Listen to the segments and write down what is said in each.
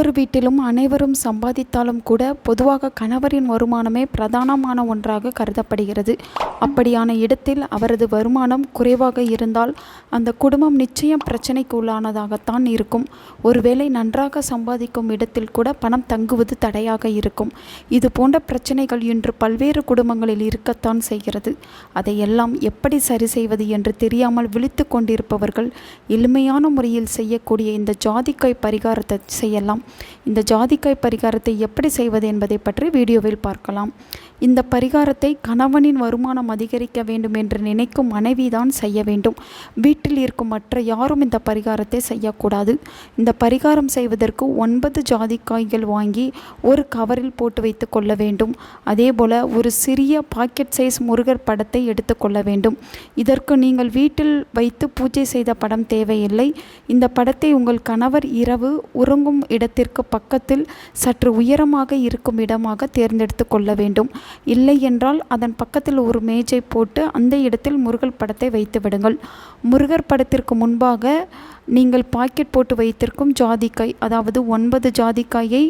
ஒவ்வொரு வீட்டிலும் அனைவரும் சம்பாதித்தாலும் கூட பொதுவாக கணவரின் வருமானமே பிரதானமான ஒன்றாக கருதப்படுகிறது. அப்படியான இடத்தில் அவரது வருமானம் குறைவாக இருந்தால் அந்த குடும்பம் நிச்சயம் பிரச்சனைக்கு உள்ளானதாகத்தான் இருக்கும். ஒருவேளை நன்றாக சம்பாதிக்கும் இடத்தில் கூட பணம் தங்குவது தடையாக இருக்கும். இது போன்ற பிரச்சனைகள் இன்று பல்வேறு குடும்பங்களில் இருக்கத்தான் செய்கிறது. அதையெல்லாம் எப்படி சரி செய்வது என்று தெரியாமல் விழித்து கொண்டிருப்பவர்கள் எளிமையான முறையில் செய்யக்கூடிய இந்த ஜாதிக்காய் பரிகாரத்தை செய்யலாம். இந்த ஜாதிக்காய் பரிகாரத்தை எப்படி செய்வது என்பதை பற்றி வீடியோவில் பார்க்கலாம். இந்த பரிகாரத்தை கணவனின் வருமானம் அதிகரிக்க வேண்டும் என்று நினைக்கும் மனைவிதான் செய்ய வேண்டும். வீட்டில் இருக்கும் மற்ற யாரும் இந்த பரிகாரத்தை செய்யக்கூடாது. இந்த பரிகாரம் செய்வதற்கு ஒன்பது ஜாதிக்காய்கள் வாங்கி ஒரு கவரில் போட்டு வைத்து கொள்ள வேண்டும். அதேபோல் ஒரு சிறிய பாக்கெட் சைஸ் முருகர் படத்தை எடுத்துக்கொள்ள வேண்டும். இதற்கு நீங்கள் வீட்டில் வைத்து பூஜை செய்த படம் தேவையில்லை. இந்த படத்தை உங்கள் கணவர் இரவு உறங்கும் இடத்திற்கு பக்கத்தில் சற்று உயரமாக இருக்கும் இடமாக தேர்ந்தெடுத்து கொள்ள வேண்டும். இல்லை என்றால் அதன் பக்கத்தில் ஒரு மேஜை போட்டு அந்த இடத்தில் முருகர் படத்தை வைத்து விடுங்கள். முருகர் படத்திற்கு முன்பாக நீங்கள் பாக்கெட் போட்டு வைத்திருக்கும் ஜாதிக்காய் அதாவது ஒன்பது ஜாதிக்காயை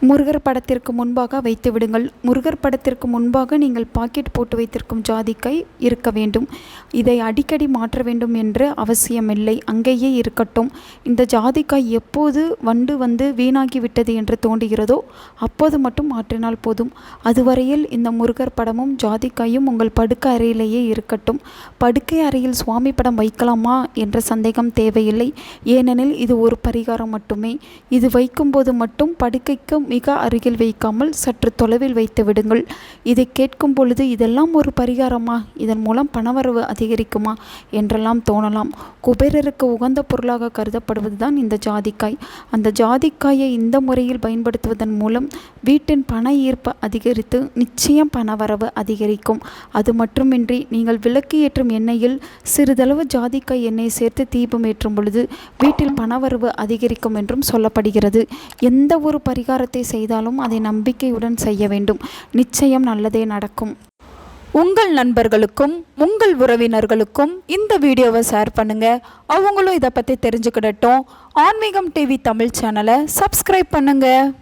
முருகர் படத்திற்கு முன்பாக வைத்து விடுங்கள். முருகர் படத்திற்கு முன்பாக நீங்கள் பாக்கெட் போட்டு வைத்திருக்கும் ஜாதிக்காய் இருக்க வேண்டும். இதை அடிக்கடி மாற்ற வேண்டும் என்று அவசியமில்லை. அங்கேயே இருக்கட்டும். இந்த ஜாதிக்காய் எப்போது வண்டு வந்து வீணாகி விட்டது என்று தோன்றுகிறதோ அப்போது மட்டும் மாற்றினால் போதும். அதுவரையில் இந்த முருகர் படமும் ஜாதிக்காயும் உங்கள் படுக்கை அறையிலேயே இருக்கட்டும். படுக்கை அறையில் சுவாமி படம் வைக்கலாமா என்ற சந்தேகம் தேவையில்லை. ஏனெனில் இது ஒரு பரிகாரம் மட்டுமே. இது வைக்கும்போது மட்டும் படுக்கைக்கு மிக அருகில் வைக்காமல் சற்று தொலைவில் வைத்து விடுங்கள். இதை கேட்கும் பொழுது இதெல்லாம் ஒரு பரிகாரமா? இதன் மூலம் பணவரவு அதிகரிக்குமா? என்றெல்லாம் தோணலாம். குபேரருக்கு உகந்த பொருளாக கருதப்படுவது தான் இந்த ஜாதிக்காய். அந்த ஜாதிக்காயை இந்த முறையில் பயன்படுத்துவதன் மூலம் வீட்டின் பண ஈர்ப்பு அதிகரித்து நிச்சயம் பணவரவு அதிகரிக்கும். அது மட்டுமின்றி நீங்கள் விளக்கு ஏற்றும் எண்ணெயில் சிறிதளவு ஜாதிக்காய் எண்ணெய் சேர்த்து தீபம் ஏற்றும் பொழுது வீட்டில் பணவரவு அதிகரிக்கும் என்றும் சொல்லப்படுகிறது. எந்த ஒரு பரிகாரத்தை செய்தாலும் அதை நம்பிக்கையுடன் செய்ய வேண்டும். நிச்சயம் நல்லதே நடக்கும். உங்கள் நண்பர்களுக்கும் உங்கள் உறவினர்களுக்கும் இந்த வீடியோவை ஷேர் பண்ணுங்க. அவங்களும் இதை பற்றி தெரிஞ்சுக்கிடட்டும். ஆன்மீகம் டிவி தமிழ் சேனலை சப்ஸ்கிரைப் பண்ணுங்க.